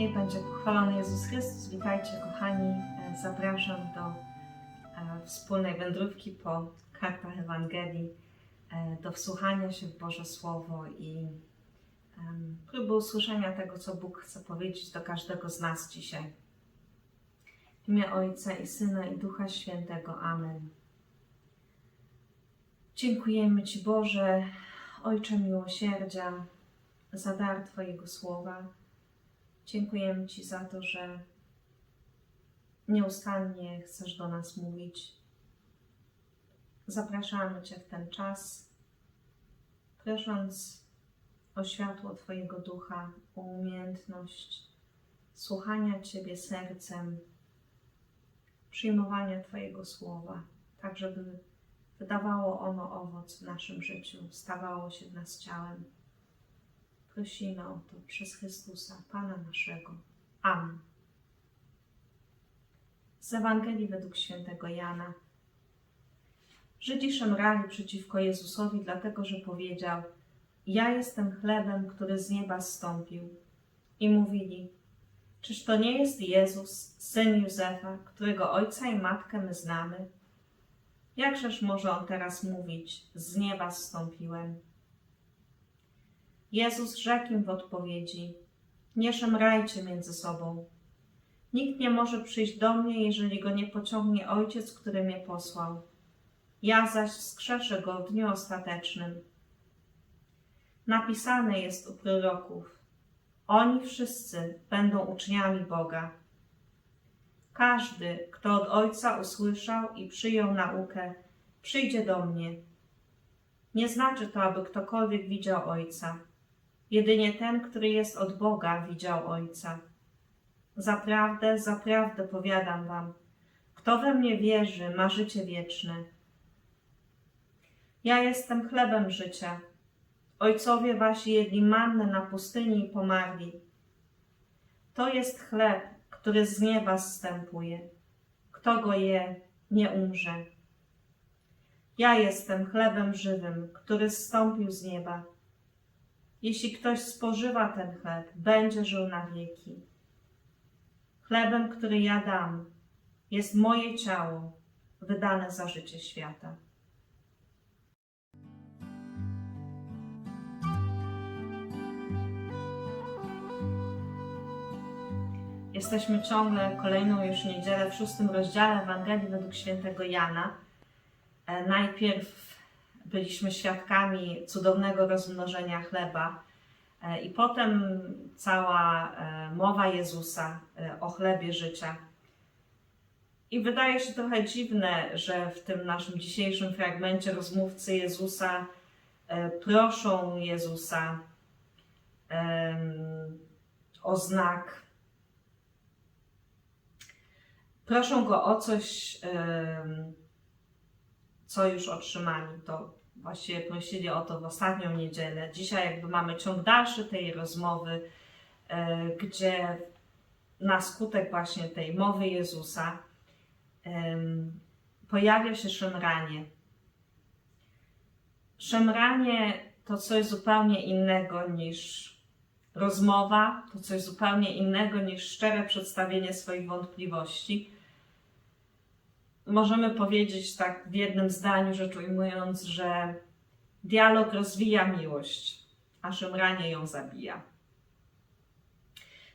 Niech będzie pochwalony Jezus Chrystus. Witajcie, kochani. E, Zapraszam do e, wspólnej wędrówki po kartach Ewangelii, e, do wsłuchania się w Boże Słowo i próby usłyszenia tego, co Bóg chce powiedzieć do każdego z nas dzisiaj. W imię Ojca i Syna i Ducha Świętego. Amen. Dziękujemy Ci, Boże, Ojcze miłosierdzia, za dar Twojego Słowa. Dziękujemy Ci za to, że nieustannie chcesz do nas mówić. Zapraszamy Cię w ten czas, prosząc o światło Twojego ducha, o umiejętność słuchania Ciebie sercem, przyjmowania Twojego słowa, tak żeby wydawało ono owoc w naszym życiu, stawało się w nas ciałem. Prosimy o to przez Chrystusa, Pana naszego. Amen. Z Ewangelii według świętego Jana. Żydzi szemrali przeciwko Jezusowi, dlatego że powiedział: Ja jestem chlebem, który z nieba zstąpił. I mówili: Czyż to nie jest Jezus, syn Józefa, którego ojca i matkę my znamy? Jakżeż może on teraz mówić: Z nieba zstąpiłem? Jezus rzekł im w odpowiedzi: Nie szemrajcie między sobą. Nikt nie może przyjść do mnie, jeżeli go nie pociągnie Ojciec, który mnie posłał. Ja zaś wskrzeszę go w dniu ostatecznym. Napisane jest u proroków: Oni wszyscy będą uczniami Boga. Każdy, kto od Ojca usłyszał i przyjął naukę, przyjdzie do mnie. Nie znaczy to, aby ktokolwiek widział Ojca. Jedynie ten, który jest od Boga, widział Ojca. Zaprawdę, zaprawdę powiadam wam, kto we mnie wierzy, ma życie wieczne. Ja jestem chlebem życia. Ojcowie wasi jedli mannę na pustyni i pomarli. To jest chleb, który z nieba zstępuje. Kto go je, nie umrze. Ja jestem chlebem żywym, który zstąpił z nieba. Jeśli ktoś spożywa ten chleb, będzie żył na wieki. Chlebem, który ja dam, jest moje ciało, wydane za życie świata. Jesteśmy ciągle kolejną już niedzielę w szóstym rozdziale Ewangelii według świętego Jana. E, Najpierw byliśmy świadkami cudownego rozmnożenia chleba, e, i potem cała e, mowa Jezusa e, o chlebie życia. I wydaje się trochę dziwne, że w tym naszym dzisiejszym fragmencie rozmówcy Jezusa proszą Jezusa o znak. Proszą go o coś, co już otrzymali. To właściwie prosili o to w ostatnią niedzielę. Dzisiaj jakby mamy ciąg dalszy tej rozmowy, e, gdzie na skutek właśnie tej mowy Jezusa pojawia się szemranie. Szemranie to coś zupełnie innego niż rozmowa, to coś zupełnie innego niż szczere przedstawienie swoich wątpliwości. Możemy powiedzieć tak w jednym zdaniu, rzecz ujmując, że dialog rozwija miłość, a szemranie ją zabija.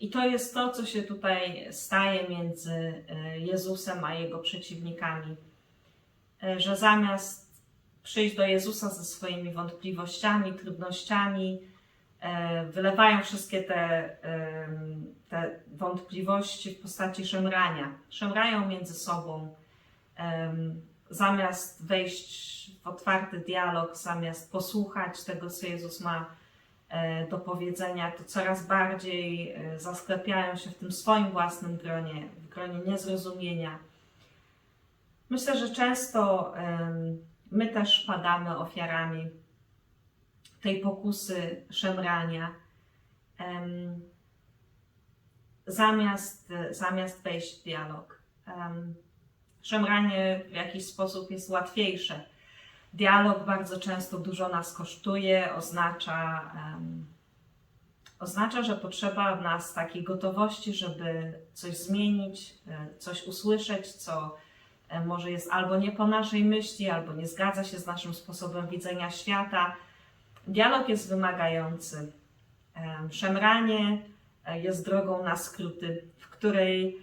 I to jest to, co się tutaj staje między e, Jezusem a jego przeciwnikami. E, Że zamiast przyjść do Jezusa ze swoimi wątpliwościami, trudnościami, e, wylewają wszystkie te, te wątpliwości w postaci szemrania. Szemrają między sobą, zamiast wejść w otwarty dialog, zamiast posłuchać tego, co Jezus ma e, do powiedzenia, to coraz bardziej e, zasklepiają się w tym swoim własnym gronie, w gronie niezrozumienia. Myślę, że często my też padamy ofiarami tej pokusy szemrania. Em, Zamiast, zamiast wejść w dialog. Em, Szemranie w jakiś sposób jest łatwiejsze. Dialog bardzo często dużo nas kosztuje, oznacza em, Oznacza, że potrzeba w nas takiej gotowości, żeby coś zmienić, e, coś usłyszeć, co e, może jest albo nie po naszej myśli, albo nie zgadza się z naszym sposobem widzenia świata. Dialog jest wymagający. Em, Szemranie e, jest drogą na skróty, w której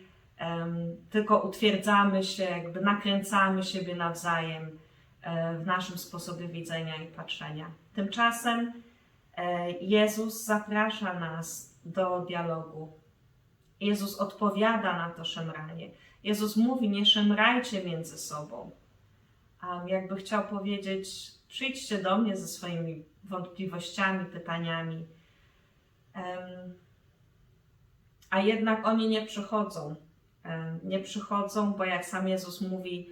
tylko utwierdzamy się, jakby nakręcamy siebie nawzajem e, w naszym sposobie widzenia i patrzenia. Tymczasem e, Jezus zaprasza nas do dialogu. Jezus odpowiada na to szemranie. Jezus mówi: Nie szemrajcie między sobą. Jakby chciał powiedzieć: Przyjdźcie do mnie ze swoimi wątpliwościami, pytaniami. A jednak oni nie przychodzą. Em, Nie przychodzą, bo jak sam Jezus mówi,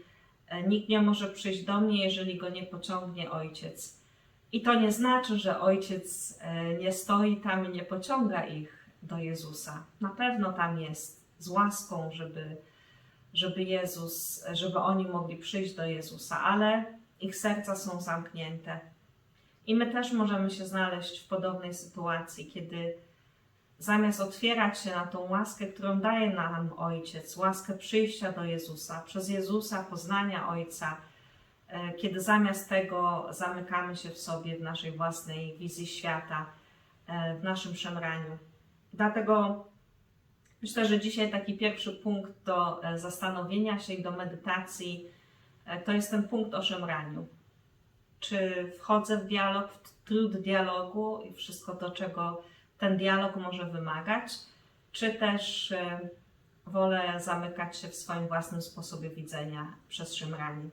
e, nikt nie może przyjść do mnie, jeżeli go nie pociągnie ojciec. I to nie znaczy, że ojciec e, nie stoi tam i nie pociąga ich do Jezusa. Na pewno tam jest z łaską, żeby, żeby Jezus, żeby oni mogli przyjść do Jezusa, ale ich serca są zamknięte. I my też możemy się znaleźć w podobnej sytuacji, kiedy zamiast otwierać się na tą łaskę, którą daje nam Ojciec, łaskę przyjścia do Jezusa, przez Jezusa poznania Ojca, e, kiedy zamiast tego zamykamy się w sobie, w naszej własnej wizji świata, e, w naszym szemraniu. Dlatego myślę, że dzisiaj taki pierwszy punkt do e, zastanowienia się i do medytacji to jest ten punkt o szemraniu. Czy wchodzę w dialog, w trud dialogu i wszystko to, czego ten dialog może wymagać, czy też e, wolę zamykać się w swoim własnym sposobie widzenia przez szemranie.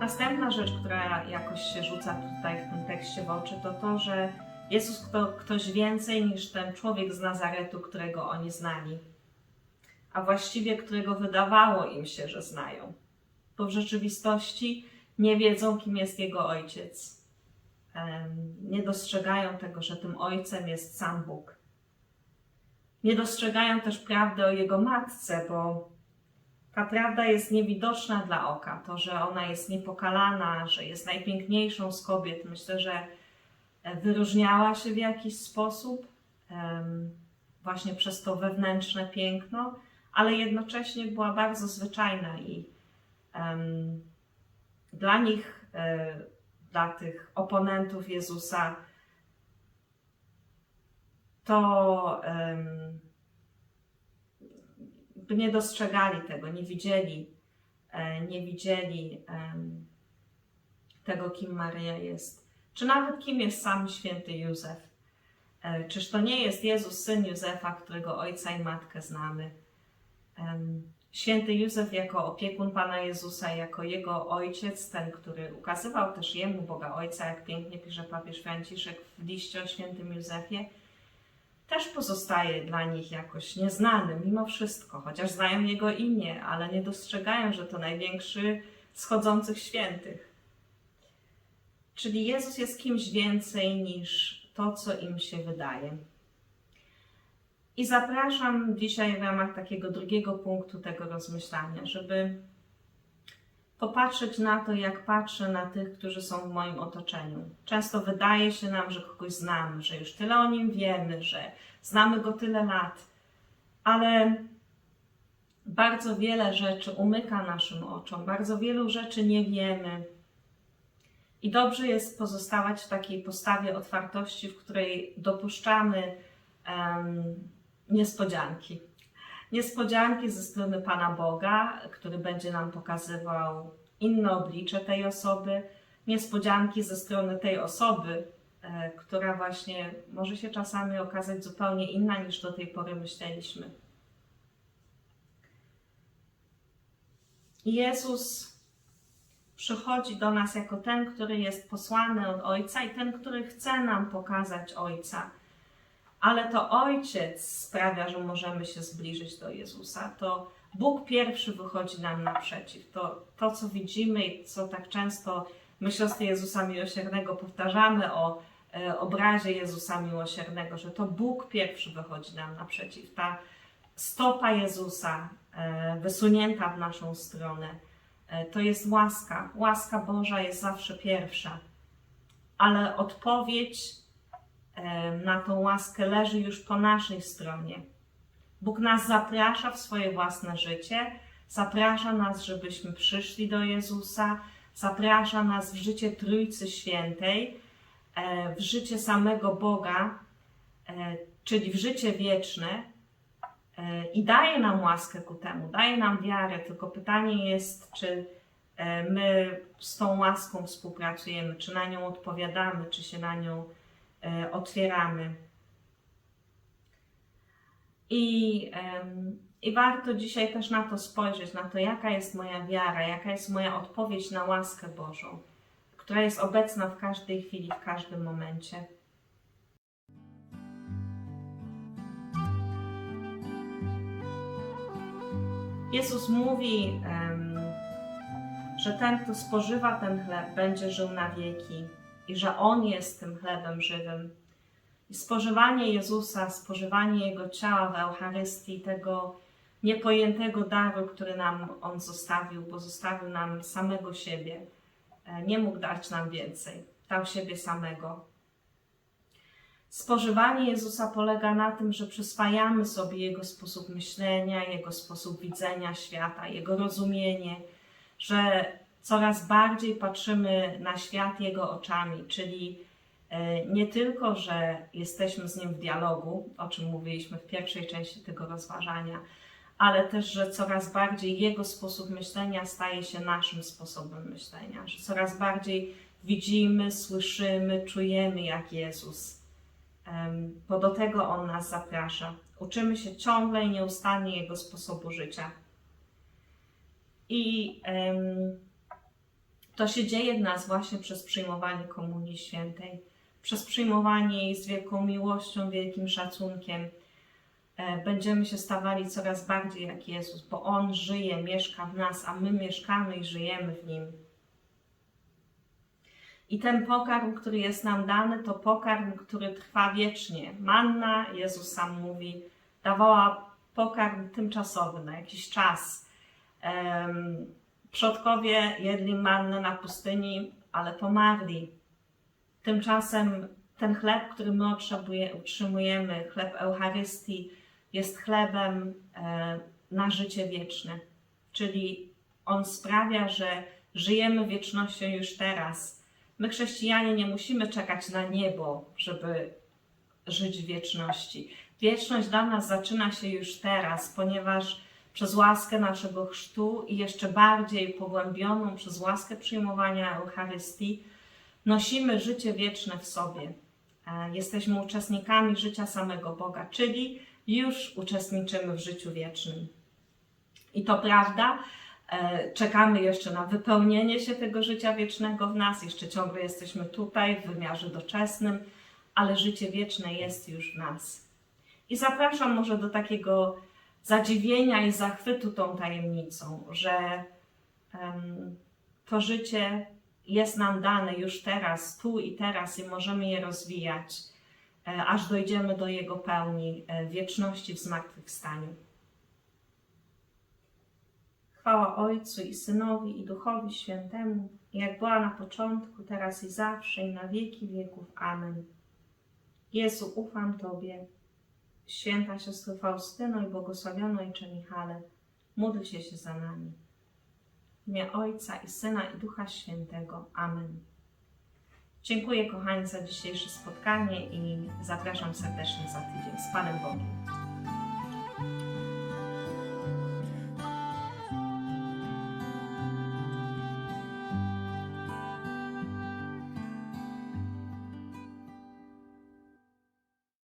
Następna rzecz, która jakoś się rzuca tutaj w tym tekście w oczy, to to, że Jezus to ktoś więcej niż ten człowiek z Nazaretu, którego oni znali, a właściwie którego wydawało im się, że znają, bo w rzeczywistości nie wiedzą, kim jest jego ojciec. Nie dostrzegają tego, że tym ojcem jest sam Bóg. Nie dostrzegają też prawdy o jego matce, bo ta prawda jest niewidoczna dla oka. To, że ona jest niepokalana, że jest najpiękniejszą z kobiet, myślę, że wyróżniała się w jakiś sposób, właśnie przez to wewnętrzne piękno, ale jednocześnie była bardzo zwyczajna i dla nich, e, dla tych oponentów Jezusa, to by nie dostrzegali tego, nie widzieli, e, nie widzieli tego, kim Maryja jest. Czy nawet kim jest sam święty Józef. E, Czyż to nie jest Jezus, syn Józefa, którego ojca i matkę znamy? Święty Józef jako opiekun Pana Jezusa, jako jego ojciec, ten, który ukazywał też jemu Boga Ojca, jak pięknie pisze papież Franciszek w liście o świętym Józefie, też pozostaje dla nich jakoś nieznany mimo wszystko, chociaż znają jego imię, ale nie dostrzegają, że to największy schodzących świętych. Czyli Jezus jest kimś więcej niż to, co im się wydaje. I zapraszam dzisiaj w ramach takiego drugiego punktu tego rozmyślania, żeby popatrzeć na to, jak patrzę na tych, którzy są w moim otoczeniu. Często wydaje się nam, że kogoś znamy, że już tyle o nim wiemy, że znamy go tyle lat, ale bardzo wiele rzeczy umyka naszym oczom, bardzo wielu rzeczy nie wiemy. I dobrze jest pozostawać w takiej postawie otwartości, w której dopuszczamy em, niespodzianki. Niespodzianki ze strony Pana Boga, który będzie nam pokazywał inne oblicze tej osoby, niespodzianki ze strony tej osoby, e, która właśnie może się czasami okazać zupełnie inna niż do tej pory myśleliśmy. Jezus przychodzi do nas jako ten, który jest posłany od Ojca i ten, który chce nam pokazać Ojca. Ale to Ojciec sprawia, że możemy się zbliżyć do Jezusa. To Bóg pierwszy wychodzi nam naprzeciw. To, to co widzimy i co tak często my siostry Jezusa Miłosiernego powtarzamy o e, obrazie Jezusa Miłosiernego, że to Bóg pierwszy wychodzi nam naprzeciw. Ta stopa Jezusa e, wysunięta w naszą stronę E, To jest łaska. Łaska Boża jest zawsze pierwsza, ale odpowiedź na tą łaskę leży już po naszej stronie. Bóg nas zaprasza w swoje własne życie, zaprasza nas, żebyśmy przyszli do Jezusa, zaprasza nas w życie Trójcy Świętej, e, w życie samego Boga, e, czyli w życie wieczne e, i daje nam łaskę ku temu, daje nam wiarę, tylko pytanie jest, czy e, my z tą łaską współpracujemy, czy na nią odpowiadamy, czy się na nią e, otwieramy. I, I warto dzisiaj też na to spojrzeć, na to, jaka jest moja wiara, jaka jest moja odpowiedź na łaskę Bożą, która jest obecna w każdej chwili, w każdym momencie. Jezus mówi, że ten, kto spożywa ten chleb, będzie żył na wieki i że On jest tym chlebem żywym. I spożywanie Jezusa, spożywanie Jego ciała w Eucharystii, tego niepojętego daru, który nam On zostawił, bo zostawił nam samego siebie. E, Nie mógł dać nam więcej, dał siebie samego. Spożywanie Jezusa polega na tym, że przyswajamy sobie Jego sposób myślenia, Jego sposób widzenia świata, Jego rozumienie, że coraz bardziej patrzymy na świat Jego oczami, czyli e, nie tylko, że jesteśmy z Nim w dialogu, o czym mówiliśmy w pierwszej części tego rozważania, ale też, że coraz bardziej Jego sposób myślenia staje się naszym sposobem myślenia, że coraz bardziej widzimy, słyszymy, czujemy jak Jezus. Bo do tego On nas zaprasza. Uczymy się ciągle i nieustannie Jego sposobu życia. I em, to się dzieje w nas właśnie przez przyjmowanie Komunii Świętej, przez przyjmowanie jej z wielką miłością, wielkim szacunkiem. E, Będziemy się stawali coraz bardziej jak Jezus, bo On żyje, mieszka w nas, a my mieszkamy i żyjemy w Nim. I ten pokarm, który jest nam dany, to pokarm, który trwa wiecznie. Manna, Jezus sam mówi, dawała pokarm tymczasowy, na jakiś czas. Em, Przodkowie jedli mannę na pustyni, ale pomarli. Tymczasem ten chleb, który my utrzymujemy, chleb Eucharystii, jest chlebem e, na życie wieczne. Czyli on sprawia, że żyjemy wiecznością już teraz. My, chrześcijanie, nie musimy czekać na niebo, żeby żyć w wieczności. Wieczność dla nas zaczyna się już teraz, ponieważ przez łaskę naszego chrztu i jeszcze bardziej pogłębioną przez łaskę przyjmowania Eucharystii nosimy życie wieczne w sobie. E, Jesteśmy uczestnikami życia samego Boga, czyli już uczestniczymy w życiu wiecznym. I to prawda, e, czekamy jeszcze na wypełnienie się tego życia wiecznego w nas, jeszcze ciągle jesteśmy tutaj w wymiarze doczesnym, ale życie wieczne jest już w nas. I zapraszam może do takiego zadziwienia i zachwytu tą tajemnicą, że to życie jest nam dane już teraz, tu i teraz i możemy je rozwijać, e, aż dojdziemy do jego pełni e, wieczności w zmartwychwstaniu. Chwała Ojcu i Synowi i Duchowi Świętemu, jak była na początku, teraz i zawsze i na wieki wieków. Amen. Jezu, ufam Tobie. Święta siostro Faustyno i błogosławiony Ojcze Michale, módlcie się za nami. W imię Ojca i Syna i Ducha Świętego. Amen. Dziękuję kochani za dzisiejsze spotkanie i zapraszam serdecznie za tydzień. Z Panem Bogiem.